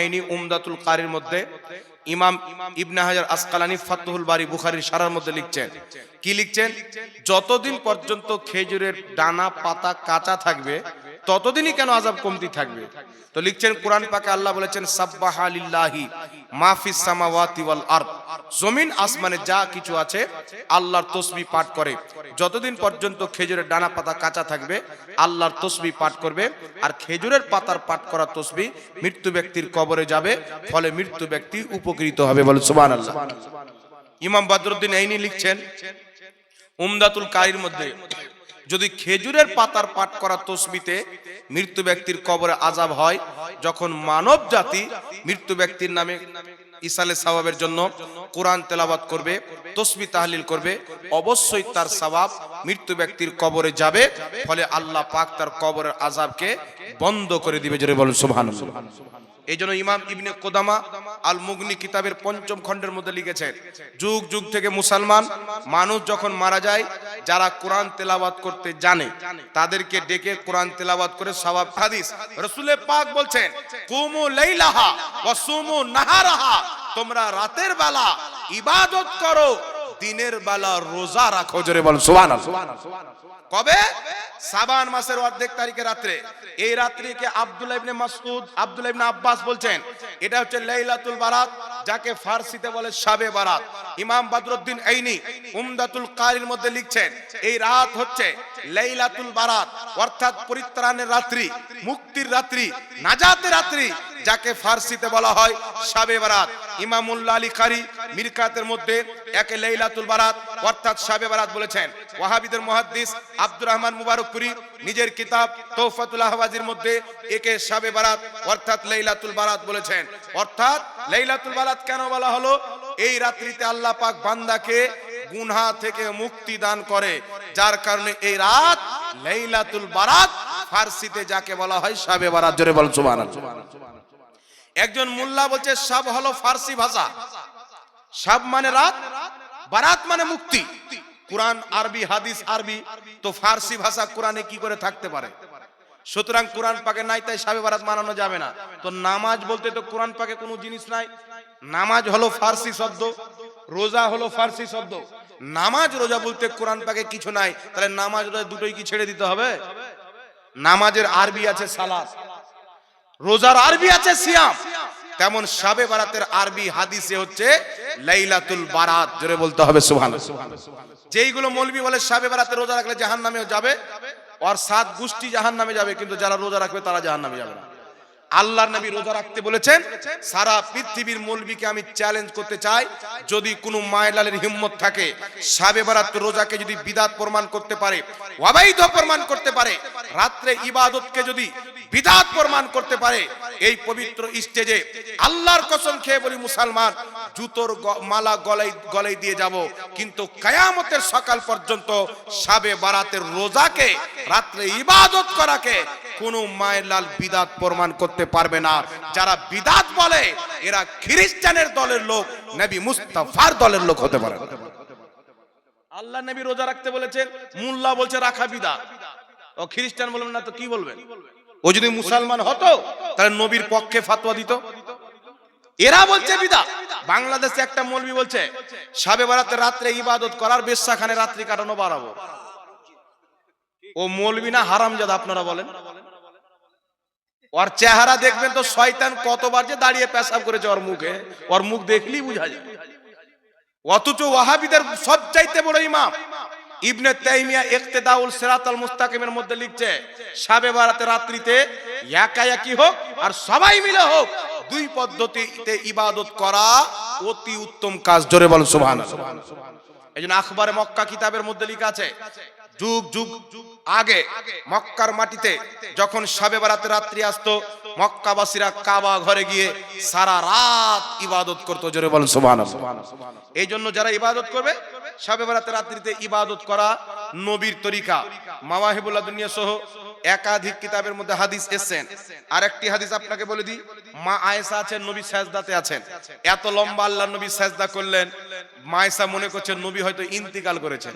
এইনি উমদাতুল কারির মধ্যে ইমাম ইবনে হাজার আসকালানি ফাতহুল বারি বুখারীর সারার মধ্যে লিখছেন। কি লিখছেন? যতদিন পর্যন্ত খেজুরের ডানা পাতা কাঁচা থাকবে ততদিনই কেন আজাব কমতি থাকবে? তো লিখছেন, কোরআন পাকে আল্লাহ বলেছেন, সাব্বাহা লিল্লাহি মাফিস সামাওয়াতি ওয়াল আরদ। জমিন, আসমানে যা কিছু আছে, আল্লাহর তসবিহ পাঠ করে। যতদিন পর্যন্ত খেজুরের ডানা পাতা কাঁচা থাকবে, আল্লাহর তসবিহ পাঠ করবে। আর খেজুরের পাতার পাঠ করা তসবিহ মৃত্যু ব্যক্তির কবরে যাবে, ফলে মৃত্যু ব্যক্তি উপকৃত হবে বলে সুবহানাল্লাহ। ইমাম বদরুদ্দিন এইনি লিখছেন, উমদাতুল কারির মধ্যে যদি খেজুরের পাতার পাঠ করা তসবিতে মৃত্যু ব্যক্তির কবরে আজাব হয়, যখন মানব জাতি মৃত্যু ব্যক্তির নামে ইসালে সওয়াবের জন্য কোরআন তেলাবাত করবে, তসবি তাহলিল করবে, অবশ্যই তার সওয়াব মৃত্যু ব্যক্তির কবরে যাবে, ফলে আল্লাহ পাক তার কবরের আজাবকে বন্ধ করে দিবে। জোরে বলুন, সুবহানাল্লাহ। এই জন্য ইমাম ইবনে কোদামা আল মুগনি কিতাবের পঞ্চম খণ্ডের মধ্যে লিখেছেন, যুগ যুগ থেকে মুসলমান, মানুষ যখন মারা যায় যারা কোরআন তেলাবাদ করতে জানে, তাদেরকে ডেকে কোরআন তেলাবাদ করে সওয়াব হাদিস। রসুলে পাক বলছেন, কুমু লাইলাহা ওয়া সুমু নাহারাহা। তোমরা রাতের বেলা ইবাদত করো দিনের বেলা রোজা রাখো জোরে বল সুবহানাল্লাহ। কবে? সাবান মাসের অর্ধেক তারিখে রাত্রে। এই রাত্রিকে আব্দুল্লাহ ইবনে মাসউদ আব্দুল্লাহ ইবনে আব্বাস বলছেন এটা হচ্ছে লাইলাতুল বারাত যাকে ফার্সিতে বলে শাবে বারাত। ইমাম বদরুদ্দিন আইনি উমদাতুল কারির মধ্যে লিখছেন এই রাত হচ্ছে লাইলাতুল বারাত অর্থাৎ পরিত্রাণের রাত্রি মুক্তির রাত্রি নাজাতের রাত্রি যাকে ফার্সিতে বলা হয় শাবে বারাত। ইমামুল্লাহ আলী কারি মিরকাতের মধ্যে একে লেইলাতুল বারাত অর্থাৎ শাবে বারাত বলেছেন। ওয়াহাবিদের মুহাদ্দিস আব্দুর রহমান মুবারকপুরি নিজের কিতাব তৌফাতুল আহওয়াজির মধ্যে একে শাবে বারাত অর্থাৎ লেইলাতুল বারাত বলেছেন। অর্থাৎ লেইলাতুল বারাত কেন বলা হলো? এই রাত্রিতে আল্লাহ পাক বান্দাকে গুনহা থেকে মুক্তি দান করে। যার কারণে এই রাত লাইলাতুল বারাত ফার্সিতে যাকে বলা হয় শাবে বারাত। জোরে বল সুবহানাল্লাহ। একজন মোল্লা বলছে, সব হলো ফার্সি ভাষা। সব মানে রাত, বারাত মানে মুক্তি। কোরআন আরবি, হাদিস আরবি, তো ফার্সি ভাষা কোরআনে কি করে থাকতে পারে? সুতরাং কোরআন পাকে নাই, তাই সাবে বারাত মানানো যাবে না। তো নামাজ বলতে তো কোরআন পাকে কোনো জিনিস নাই। নামাজ হলো ফার্সি শব্দ, রোজা হলো ফার্সি শব্দ। নামাজ, রোজা বলতে কোরআন পাকে কিছু নাই। তাহলে নামাজ রোজা দুটোই কি ছেড়ে দিতে হবে? নামাজের আরবি আছে সালাত। রোজার আরবি আছে সিয়াম। তেমন সাবে বারাতের আরবি হাদিসে হচ্ছে লাইলাতুল বারাত, জোরে বলতে হবে সুহান যেইগুলো মৌলবি বলে সাবে বারাতে রোজা রাখলে জাহান্নামেও যাবে, আর সাত গোষ্ঠী জাহান্নামে যাবে, কিন্তু যারা রোজা রাখবে তারা জাহান্নামে যাবে না। আল্লাহর নবী রোজা রাখতে বলেছেন, সারা পৃথিবীর মৌলবীকে আমি চ্যালেঞ্জ করতে চাই, যদি কোনো মায়লালের হিম্মত থাকে, সাবে বারাত রোজাকে যদি বিদাত প্রমাণ করতে পারে, অবৈধ প্রমাণ করতে পারে, রাত্রে ইবাদতকে যদি বিদাত প্রমাণ করতে পারে, এই পবিত্র স্টেজে আল্লাহর কসম খেয়ে বলি মুসলমান, জুতোর মালা গলায় গলায় দিয়ে যাব, কিন্তু কায়ামতের সকাল পর্যন্ত সাবে বারাতের রোজাকে, রাত্রে ইবাদত করাকে কোনো মায়ের লাল বিদাত প্রমাণ করতে পারবে না। যারা বিদাত বলে, এরা খ্রিস্টানের দলের লোক, নবী মুস্তাফার দলের লোক হতে পারে আল্লাহ নবী রোজা রাখতে বলেছেন, মুল্লা বলছে, রাখা বিদাত। ও খ্রিস্টান বলবেন, না তো কি বলবেন? ও যদি মুসলমান হতো, তাহলে নবীর পক্ষে ফাতোয়া দিত। এরা বলছে বিদা বাংলাদেশে একটা মৌলবি বলছে, সাবে বারাতে রাত্রে ইবাদত করার বেশ্যাখানে রাত্রি কাটানো বাড়াবো। ও মৌলবি না হারামজাদা, আপনারা বলেন? ওর চেহারা দেখবেন তো শয়তান কতবার যে দাঁড়িয়ে পেশাব করেছে ওর মুখে ওর মুখ দেখলেই বোঝা যায় অথচ ওয়াহাবিদের সবচাইতে বড় ইমাম ইবনে তাইমিয়া ইকতেদাউল সিরাতাল মুস্তাকিমের মধ্যে লিখছে শাবে বারাতে রাত্রিতে একা একই হোক আর সবাই মিলে হোক, দুই পদ্ধতিতে ইবাদত করা অতি উত্তম কাজ। জোরে বল সুবহানাল্লাহ। এই জন্য আখবারে মক্কা কিতাবের মধ্যে লেখা আছে যুগ যুগ আগে মক্কার মাটিতে যখন শাবে বারাতে রাত্রি আসতো, মক্কাবাসীরা কাবা ঘরে গিয়ে সারা রাত ইবাদত করতো, জোরে বলেন সুবহানাল্লাহ। এই জন্য যারা ইবাদত করবে শাবে বারাতে রাত্রিতে ইবাদত করা নবীর তরিকা। মাওয়াহিবুল্লাহ দুনিয়া সহ একাধিক কিতাবের মধ্যে হাদিস এসেছেন। আর একটি হাদিস আপনাকে বলে দিই, মা আয়েশা আছেন, নবী সাজদাতে আছেন। এত লম্বা আল্লাহ নবী সাজদা করলেন, মা আয়েশা মনে করছেন নবী হয়তো ইন্তিকাল করেছেন।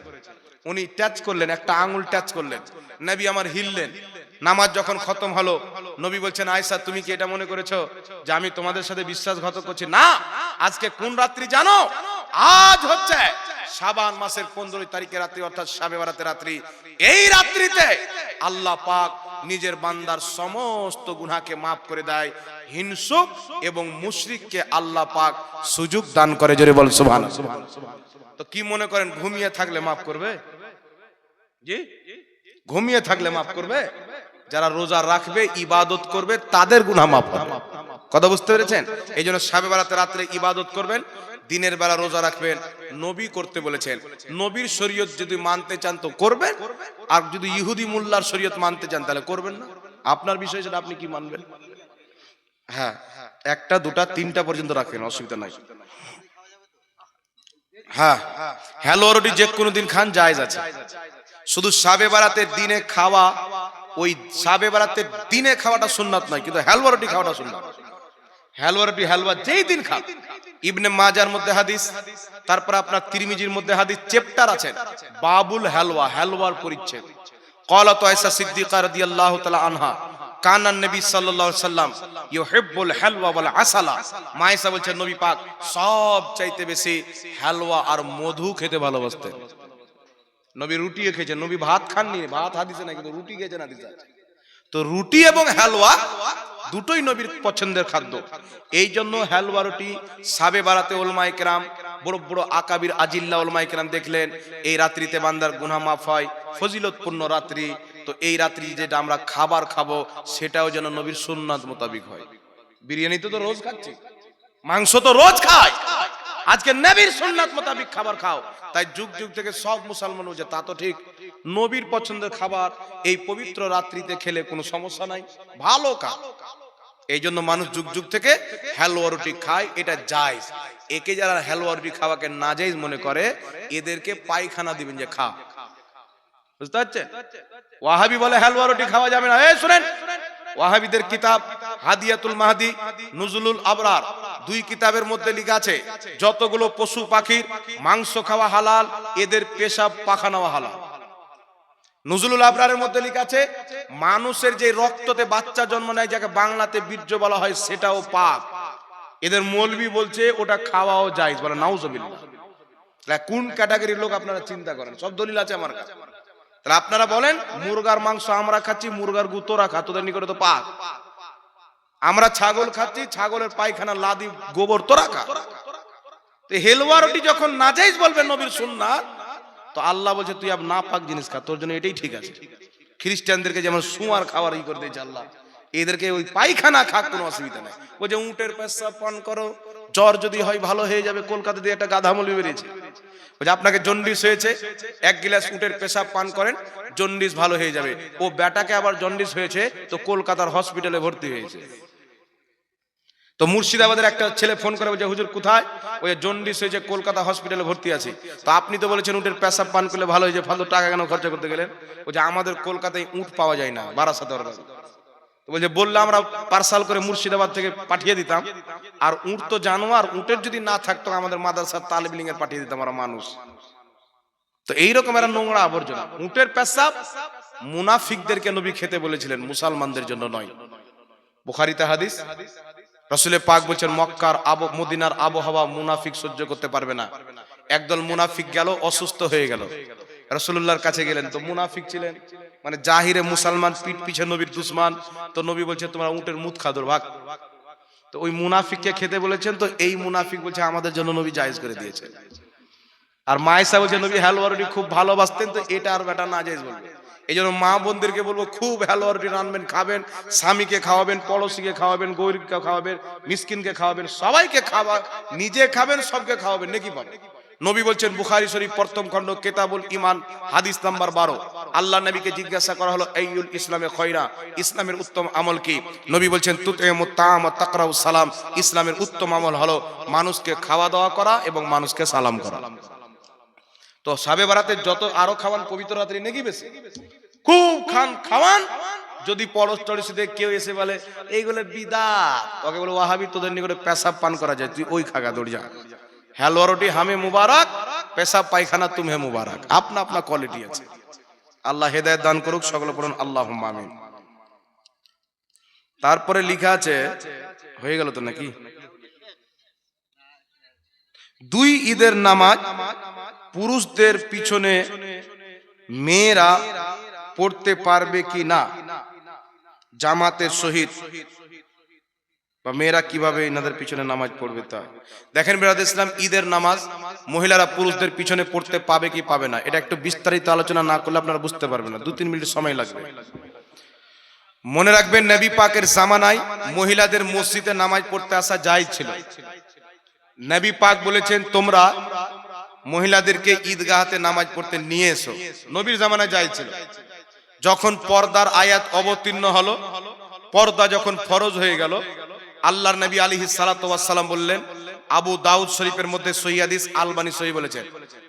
উনি ট্যাচ করলেন, একটা আঙুল টাচ করলেন। নবী আমার হিললেন। নামাজ যখন খতম হলো, নবী বলছেন আয়সা তুমি কি এটা মনে করেছ যে আমি তোমাদের সাথে বিশ্বাসঘাত করছি? না, আজকে কোন রাত্রি জানো? আজ হচ্ছে শাবান মাসের পনেরোই তারিখের রাত্রি, অর্থাৎ সাবে বারাতে রাত্রি। এই রাত্রিতে আল্লাহ পাক নিজের বান্দার সমস্ত গুনাহকে মাফ করে দেয়। হিংসুক এবং মুশরিককে আল্লাহ পাক সুযোগ দান করে, জোরে বল সুবহান তো কি মনে করেন, ঘুমিয়ে থাকলে মাফ করবে? জি? ঘুমিয়ে থাকলে মাফ করবে? যারা রোজা রাখবে, ইবাদত করবে, তাদের গুনাহ মাফ হবে। কথা বুঝতে পেরেছেন? এই জন্য সাবে বেলাতে রাত্রে ইবাদত করবেন, দিনের বেলা রোজা রাখবেন, নবী করতে বলেছেন, নবীর শরীয়ত যদি মানতে চান তো করবেন, আর যদি ইহুদি মোল্লার শরীয়ত মানতে চান তাহলে করবেন না। আপনার বিষয় সেটা আপনি কি মানবেন? হ্যাঁ একটা, দুটা, তিনটা পর্যন্ত রাখেন, অসুবিধা নাই। হ্যাঁ হ্যালোরটি যে কোনো দিন খান, জায়েজ আছে। শুধু সাবে বারাতের দিনে খাওয়া, ওই সাবে বারাতের দিনে খাওয়াটা সুন্নাত নয়, কিন্তু হ্যালো রুটি খাওয়াটা সুন্নাত। হ্যালো রুটি হালুয়া যেই দিন খা ইবনে মাজার মধ্যে হাদিস, তারপর আপনার তিরমিজির মধ্যে হাদিস, চ্যাপ্টার আছেন বাবুল হ্যালোয়া হালুয়ার পরিচ্ছেদ। কলত আয়সা সিদ্দিকা রাদিয়াল্লাহু তাআলা আনহা কানান নবী সাল্লাল্লাহু সাল্লাম ইউহিব্বুল হালওয়া ওয়াল আসালা। মায়েশা বলছেন, নবী পাক, সব চাইতে বেশি হালওয়া আর মধু খেতে ভালোবাসতেন। নবী রুটিও খেয়েছেন, নবী ভাত খাননি, ভাত হাদিসে না কিন্তু রুটি খেয়েছেন হাদিসে। তো রুটি এবং হালওয়া দুটোই নবীর পছন্দের খাদ্য। এই জন্য হালুয়া রুটি, সাবে বারাতে ওলমাই কেরাম, বড় বড় আকাবির আজিল্লা ওলমাই কেরাম দেখলেন, এই রাত্রিতে বান্দার গুনাহ মাফ হয়, ফজিলতপূর্ণ রাত্রি। তো এই রাত্রি যেটা আমরা খাবার খাব, সেটাও যেন নবীর সুন্নাত মোতাবিক হয়। বিরিয়ানি তো রোজ খাচ্ছি, মাংস তো রোজ খায় আজকে নবীর সুন্নাত মোতাবিক খাবার খাও। তাই যুগ যুগ থেকে সব মুসলমান বলছে তা তো ঠিক। নবীর পছন্দের খাবার, এই পবিত্র রাত্রিতে খেলে কোনো সমস্যা নাই, ভালো খা এই জন্য মানুষ যুগ যুগ থেকে হালুয়া রুটি খায়, এটা জায়জ। একে যারা হালুয়া রুটি খাওয়াকে না জায়েজ মনে করে, এদেরকে পায়খানা দিবেন যে খা। বুঝতে পারছেন? ওয়াহাবি বলে, হালুয়া রুটি খাওয়া যাবে না। এই শুনেন, ওয়াহাবিদের কিতাব হাদিয়াতুল মাহাদি, নুজুলুল আবরার, দুই কিতাবের মধ্যে লেখা আছে, যতগুলো পশু পাখির মাংস খাওয়া হালাল, এদের পেশাব পাখানাওয়া হালাল। নজরুল আবরারের মধ্যে লেখা আছে, মানুষের যে রক্ততে বাচ্চা জন্ম নেয়, যাকে বাংলাতে বীর্য বলা হয়, সেটাও পাক এদের মৌলবি বলছে, ওটা খাওয়াও যায়। বলে, নাউজবিল্লাহ। তাহলে কোন ক্যাটাগরির লোক আপনারা চিন্তা করেন? সব দলিল আছে আমার কাছে। তাহলে আপনারা বলেন, মুরগার মাংস আমরা খাচ্ছি, মুরগার গু তোরা খা, তোদের নিকটে তো পাক আমরা ছাগল খাচ্ছি, ছাগলের পায়খানা, লাদি, গোবর তো হেলওয়া রুটি যখন নাজাইজ বলবেন নবীর সুন্নাত তো আল্লাহ বলছে, তুই আব না পাক জিনিস খা, তোর জন্য এটাই ঠিক আছে। খ্রিস্টানদেরকে যেমন সুয়ার খাবার ই করে দিয়েছে আল্লাহ, এদেরকে ওই পায়খানা খাক কোনো অসুবিধা নেই। বলছে উটের পেশাব পান করো, জ্বর যদি হয় ভালো হয়ে যাবে, কলকাতা দিয়ে একটা গাধা মলি বেরিয়েছে। বলছে, আপনাকে জন্ডিস হয়েছে, এক গিলাস উটের পেশাব পান করেন, জন্ডিস ভালো হয়ে যাবে। ও বেটাকে আবার জন্ডিস হয়েছে, তো কলকাতার হসপিটালে ভর্তি হয়েছে। তো মুর্শিদাবাদের একটা ছেলে ফোন করে বলছে, হুজুর কোথায়? ওই জন্ডিস হয়েছে, কলকাতা হসপিটালে ভর্তি আছে। তো আপনি তো বলেছেন উটের পেশাব পান করলে ভালো হয়েছে, ফালতু টাকা কেন খরচা করতে গেলেন? ওই যে আমাদের কলকাতায় উট পাওয়া যায় না, বারাসাতে বলছে, বললে আমরা পার্সাল করে মুর্শিদাবাদ থেকে পাঠিয়ে দিতাম। আর উট তো জানোয়ার, উটের যদি না থাকতো আমাদের মাদ্রাসার তালিবিলিং এর পাঠিয়ে দিতাম আমরা মানুষ। তো এইরকম এরা নোংরা আবর্জনা। উটের পেশাব মুনাফিকদেরকে নবী খেতে বলেছিলেন, মুসলমানদের জন্য নয়। বুখারিতে হাদিস রসুলে পাক বলছেন, মক্কার আব, মদিনার আবহাওয়া মুনাফিক সহ্য করতে পারবে না। একদল মুনাফিক গেল, অসুস্থ হয়ে গেল। রসুল্লাহর কাছে গেলেন, তো মুনাফিক ছিলেন মানে জাহিরে মুসলমান, পিঠ পিছে নবীর দুশ্মান। তো নবী বলছে, তোমরা উটের মুখ খাদর ভাগ তো ওই মুনাফিককে খেতে বলেছেন, তো এই মুনাফিক বলছে, আমাদের জন্য নবী জায়েজ করে দিয়েছে। আর মায়েসা বলছে, নবী হালুয়া রুটি খুব ভালোবাসতেন, তো এটা আর বেটা না জায়েজ বলবে। এই জন্য মা বোনদেরকে বলব, খুব হালুয়া রুটি রানবেন খাবেন। স্বামীকে খাওয়াবেন, পড়োশিকে খাওয়াবেন, গরিবকে খাওয়াবেন, মিসকিনকে খাওয়াবেন, সবাইকে খাওয়া, নিজে খাবেন, সবকে খাওয়াবেন, নাকি পাবেন নবী বলছেন, বুখারি শরীফ প্রথম খণ্ড, কেতাবুল ইমান হাদিস নাম্বার বারো। আল্লাহ নবীকে জিজ্ঞাসা করা হলো এইউল ইসলামে খয়রা? ইসলামের উত্তম আমল কি? নবী বলছেন, তুতেমু তাম তাকরাউ সালাম। ইসলামের উত্তম আমল হলো, মানুষকে খাওয়া দাওয়া করা এবং মানুষকে সালাম করা। তো সাবে বারাতে যত আরও খাওয়ান পবিত্র রাত্রি, নাকি বেশি? খুব খান খাওয়ান। যদি পরশ টরসিতে কেউ এসে বলে এইগুলো বিদা তোকে বলে, ওয়াহাবি, তোদের নিকটে পেশাব পান করা যায়। তুই ওই খাগা, দৌড় যা। হ্যালো, রুটি, হামে মুবারক, পেশাব পায়খানা তুমি মুবারক। আপনা আপনা কোয়ালিটি আছে। আল্লাহ হেদায়েত দান করুক, সকলে পড়ুন আল্লাহ আমিন। তারপরে লেখা আছে, হয়ে গেল তো নাকি? দুই ঈদের নামাজ পুরুষদের পিছনে মেয়েরা পড়তে পারবে কি না? জামাতের সহিত। বা মেয়েরা কীভাবে এনাদের পিছনে নামাজ পড়বে তা? দেখেন বেরাদ ইসলাম, ঈদের নামাজ মহিলারা পুরুষদের পিছনে পড়তে পাবে কি পাবে না? এটা একটু বিস্তারিত আলোচনা না করলে আপনারা বুঝতে পারবেন না। দু তিন মিনিট সময় লাগবে। মনে রাখবেন, নবী পাকের জামানায় মহিলাদের মসজিদে নামাজ পড়তে আসা যায় ছিল। নবী পাক বলেছেন, তোমরা মহিলাদেরকে ঈদগাহাতে নামাজ পড়তে নিয়ে এসো। নবীর জামানায় যায় ছিল। যখন পর্দার আয়াত অবতীর্ণ হলো, পর্দা যখন ফরজ হয়ে গেল, আল্লাহর নবী আলিহি সালাম বললেন, আবু দাউদ শরীফের মধ্যে সৈয়াদিস আলবানি সহি বলেছেন।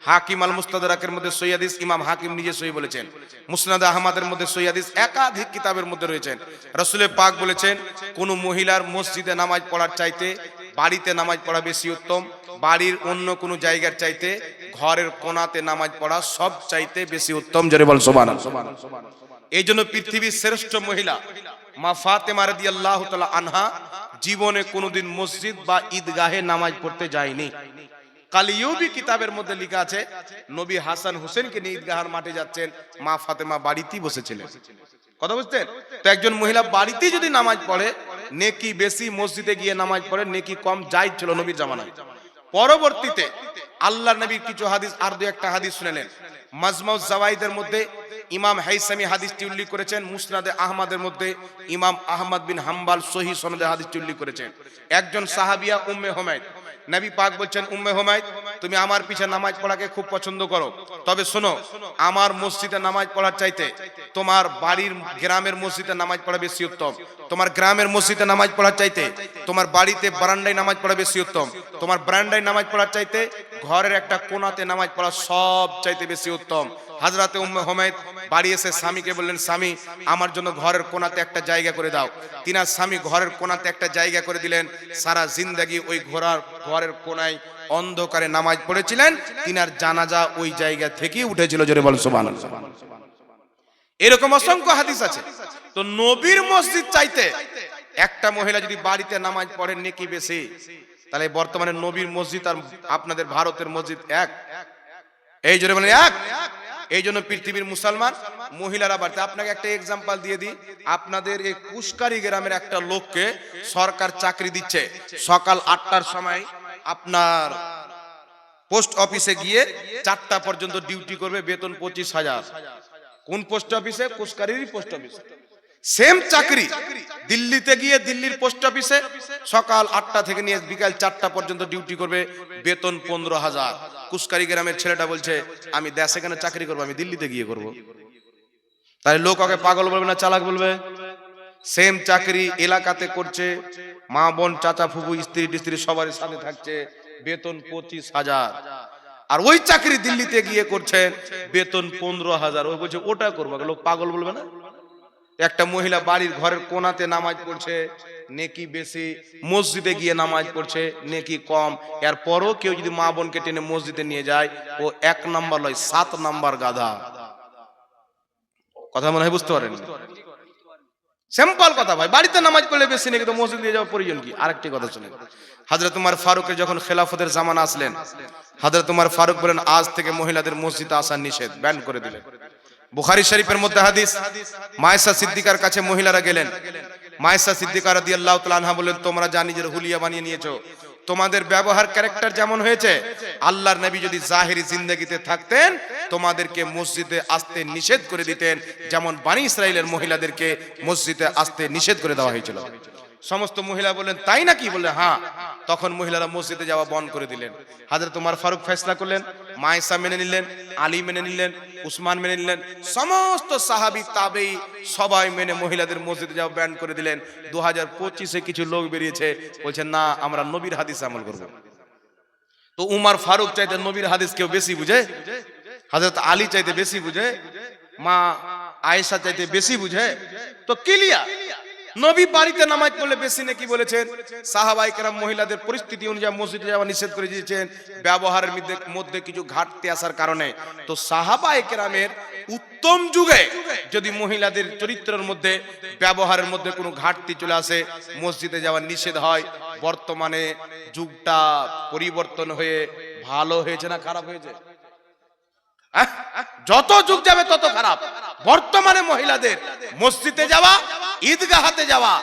হাকিম আল মুস্তাদাকের মধ্যে সৈয়াদিস ইমাম হাকিম নিজে সহি বলেছেন। মুসনাদ আহমদের মধ্যে সৈয়াদিস একাধিক কিতাবের মধ্যে রয়েছেন। রসুলের পাক বলেছেন, কোন মহিলার মসজিদে নামাজ পড়ার চাইতে বাড়িতে নামাজ পড়া বেশি উত্তম, বাড়ির অন্য কোনো জায়গার চাইতে ঘরের কোনাতে নামাজ পড়া সব চাইতে বেশি উত্তম। জোরে বল সোমান এই জন্য পৃথিবীর শ্রেষ্ঠ মহিলা মা ফাতেমা রাদিয়াল্লাহু তাআলা আনহা জীবনে কোনোদিন মসজিদ বা ঈদগাহে নামাজ পড়তে যায়নি। কালিয়ুবি কিতাবের মধ্যে লেখা আছে, নবী হাসান হোসেনকে নিয়ে ঈদগাহার মাঠে যাচ্ছেন, মা ফাতেমা বাড়িতেই বসেছিলেন। কথা বুঝতেন তো একজন মহিলা বাড়িতেই যদি নামাজ পড়ে, নেকি বেশি মসজিদে গিয়ে নামাজ পড়ে, নেকি কম যাই ছিল নবীর জামানায়। পরবর্তীতে আল্লাহ নবীর কিছু হাদিস, আর দু একটা হাদিস শুনেলেন মাজমাউজ জাওয়াইদের মধ্যে ইমাম হাইসামি হাদিসটি উল্লেখ করেছেন, মুসনাদে আহমদের মধ্যে ইমাম আহমদ বিন হাম্বাল সহি সনদে হাদিসটি উল্লেখ করেছেন। একজন সাহাবিয়া উম্মে হোমায়দ। নবী পাক বলছেন, উম্মে হোমায়দ তুমি আমার পিছে নামাজ পড়াকে খুব পছন্দ করো। তবে শোনো, আমার মসজিদে নামাজ পড়ার চাইতে তোমার বাড়ির গ্রামের মসজিদে নামাজ পড়া বেশি উত্তম। তোমার গ্রামের মসজিদে নামাজ পড়ার চাইতে তোমার বাড়িতে বারান্দায় নামাজ পড়া বেশি উত্তম। তোমার বারান্দায় নামাজ পড়ার চাইতে ঘরের একটা কোনাতে নামাজ পড়া সব চাইতে বেশি উত্তম। হাজরাতে উম্মে হোমেদ বাড়ি এসে স্বামীকে বললেন, স্বামী, আমার জন্য ঘরের কোনাতে একটা জায়গা করে দাও। তিনার স্বামী ঘরের কোনাতে একটা জায়গা করে দিলেন। সারা জিন্দাগি ওই ঘোড়ার, ঘরের কোনায় অন্ধকারে নামাজ পড়েছিলেন। তিনার জানাজা ওই জায়গা থেকেই উঠেছিল, জোরে বল সুবহানাল্লাহ। এরকম অসংখ্য হাদিস আছে। তো নবীর মসজিদ চাইতে একটা মহিলা যদি বাড়িতে নামাজ পড়েন নেকি বেশি, তাহলে বর্তমানে নবীর মসজিদ আর আপনাদের ভারতের মসজিদ এক। এই জন্য বলেন, এক। এই জন্য পৃথিবীর মুসলমান, মহিলারা বাড়িতে, আপনাকে একটা এক্সাম্পল দিয়ে দিই। আপনাদের এই কুশকারি গ্রামের একটা লোককে সরকার চাকরি দিচ্ছে। সকাল আটটার সময় আপনার পোস্ট অফিসে গিয়ে চারটা পর্যন্ত ডিউটি করবে, বেতন পঁচিশ হাজার। কোন পোস্ট অফিসে? কুশকারির পোস্ট অফিসে। সেম চাকরি। দিল্লিতে গিয়ে দিল্লির পোস্ট অফিসে সকাল আটটা থেকে নিয়ে বিকাল চারটা পর্যন্ত ডিউটি করবে বেতন পনেরো হাজার। কুশকারি গ্রামের ছেলেটা বলছে, আমি দেশে কেন চাকরি করব, আমি দিল্লিতে গিয়ে করব। তাই লোক ওকে পাগল বলবে না চালাক বলবে? সেম চাকরি এলাকাতে করছে, মা, বোন, চাচা, ফুফু, স্ত্রী, টিস্ত্রী সবার সাথে থাকছে, বেতন পঁচিশ হাজার। আর ওই চাকরি দিল্লিতে গিয়ে করছে, বেতন পনেরো হাজার। ও বলছে, ওটা করব। লোক পাগল বলবে না? একটা মহিলা বাড়ির ঘরের কোনাতে নামাজ পড়ছে, নেকি বেশি, মসজিদে গিয়ে নামাজ পড়ছে, নেকি কম। এর পরও কেউ যদি মা বোনকে টেনে মসজিদে নিয়ে যায়, ও এক নাম্বার লয় সাত নাম্বার গাধা। কথা মনে হয় বুঝতে পারেন কথা ভাই, বাড়িতে নামাজ পড়লে বেশি নাকি, তো মসজিদ নিয়ে যাওয়ার প্রয়োজন কি? আরেকটি কথা উমার ফারুকের যখন খেলাফতের জামানা আসলেন উমার ফারুক বলেন, আজ থেকে মহিলাদের মসজিদে আসা নিষেধ। ব্যান করে দিলেন। বুখারী শরীফের মধ্যে হাদিস, মায়েশা সিদ্দিকার কাছে মহিলারা গেলেন। মায়েশা সিদ্দিকা রাদিয়াল্লাহু তাআলা আনহা বলেন তোমরা যা নিজের হুলিয়া বানিয়ে নিয়েছো, তোমাদের ব্যবহার ক্যারেক্টার যেমন হয়েছে, আল্লাহর নবী যদি জাহেরি জিন্দগিতে থাকতেন, তোমাদেরকে মসজিদে আসতে নিষেধ করে দিতেন, যেমন বানি ইসরায়েলের মহিলাদেরকে মসজিদে আসতে নিষেধ করে দেওয়া হয়েছিল। সমস্ত মহিলা বললেন, তাই নাকি? বললে হ্যাঁ। তখন মহিলারা মসজিদে যাওয়া বন্ধ করে দিলেন। হাজার তোমার ফারুক ফেসলা করলেন, মায়েসা মেনে নিলেন, আলী মেনে নিলেন, উসমান মেনে নিলেন, সমস্ত সাহাবি, তাবেই সবাই মেনে মহিলাদের মসজিদে যাওয়া ব্যান করে দিলেন। দু হাজার পঁচিশে কিছু লোক বেরিয়েছে বলছেন না, আমরা নবীর হাদিস আমল করব। তো উমার ফারুক চাইতে নবীর হাদিস কেউ বেশি বুঝে? হাজরত আলী চাইতে বেশি বুঝে? মা আয়েশা চাইতে বেশি বুঝে? তো ক্লিয়ার। নবী বাড়িতে নামাজ পড়লে বেশি নাকি বলেছেন সাহাবাই কেরাম মহিলাদের পরিস্থিতি অনুযায়ী মসজিদে যাওয়া নিষেধ করে দিয়েছেন, ব্যবহারের মধ্যে কিছু ঘাটতি আসার কারণে। তো সাহাবাই কেরামের উত্তম যুগে যদি মহিলাদের চরিত্রের মধ্যে, ব্যবহারের মধ্যে কোনো ঘাটতি চলে আসে, মসজিদে যাওয়া নিষেধ হয়, বর্তমানে যুগটা পরিবর্তন হয়ে ভালো হয়েছে না খারাপ হয়েছে? যত যুগ যাবে তত খারাপ। বর্তমানে মহিলাদের মসজিদে যাওয়া ঈদগাহাতে যাওয়া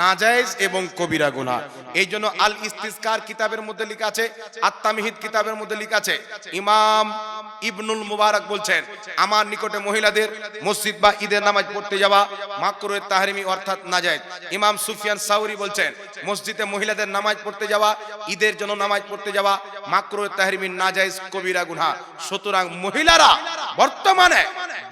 নাজায়েজ এবং কবিরা গুনাহ। এই জন্য আল ইস্তিসকার কিতাবের মধ্যে লেখা আছে, আত্মামিহিদ কিতাবের মধ্যে লেখা আছে, ইমাম ইবনুল মুবারক বলছেন, আমার নিকটে মহিলাদের মসজিদ বা ঈদের নামাজ পড়তে যাওয়া মাকরুয়ে তাহরিমি অর্থাৎ নাজায়েজ। ইমাম সুফিয়ান সাউরি বলছেন, মসজিদে মহিলাদের নামাজ পড়তে যাওয়া, ঈদের জন্য নামাজ পড়তে যাওয়া মাকরুয়ে তাহরিমি, নাজায়েজ, কবিরা গুনাহ। সুতরাং মহিলারা বর্তমানে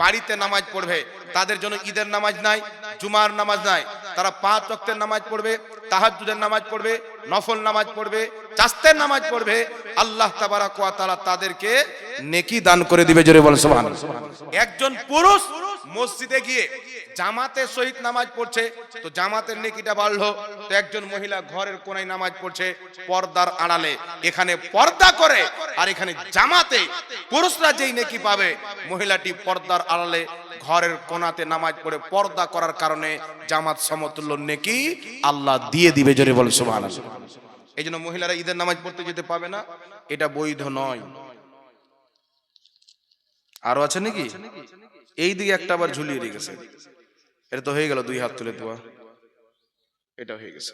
বাড়িতে নামাজ পড়বে, তাদের জন্য ঈদের নামাজ নাই জুমার নামাজ নাই। তারা পাঁচ ওয়াক্তের নামাজ পড়বে, তাহাজ্জুদের নামাজ পড়বে, নফল নামাজ পড়বে, চাস্তের নামাজ পড়বে। আল্লাহ তাবারাক ওয়া তাআলা তাদেরকে নেকি দান করে দিবে, জোরে বলেন, সুবহানাল্লাহ। একজন পুরুষ মসজিদে গিয়ে জামাতে সহিত নামাজ পড়ছে, তো জামাতের নেকিটা বাড়লো, তো একজন মহিলা ঘরের কোনায় নামাজ পড়ছে, পর্দার আড়ালে। এখানে পর্দা করে, আর এখানে জামাতে পুরুষরা যেই নেকি পাবে, মহিলাটি পর্দার আড়ালে ঘরের কোনাতে নামাজ পড়ে পর্দা করার কারণে জামাত সমতুল্য নেকি আল্লাহ দিয়ে দিবে, জোরে বলে সুবহানাল্লাহ। এই জন্য মহিলারা ঈদের নামাজ পড়তে যেতে পাবে না, এটা বৈধ নয়। আরও আছে নাকি? এই দিকে একটা আবার ঝুলিয়ে রেখেছে এটা তো হয়ে গেল দুই হাত তুলে দোয়া এটা হয়ে গেছে।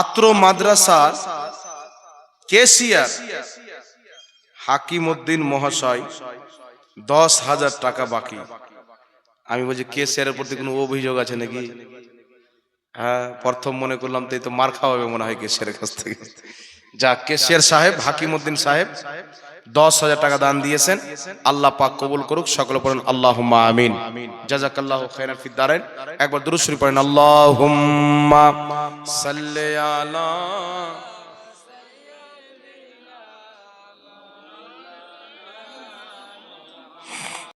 আত্র মাদ্রাসার কেসিয়ার হাকিমউদ্দিন মহাশয় দশ হাজার টাকা বাকি। আমি বলছি কেসিয়ারের প্রতি কোনো অভিযোগ আছে নাকি? হ্যাঁ প্রথম মনে করলাম তো এই তো মার খাওয়াবে মনে হয় কেসিয়ারের কাছ থেকে। যা কেসিয়ার সাহেব হাকিম উদ্দিন সাহেব, দশ হাজার টাকা দান দিয়েছেন। আল্লাহ পাক কবুল করুক, সকলে পড়েন আল্লাহ আমিন। জাজাকাল্লাহ খাইরান ফিদ দারাইন। একবার দুরূদ শরীফ পড়েন, আল্লাহুম্মা সাল্লি আলা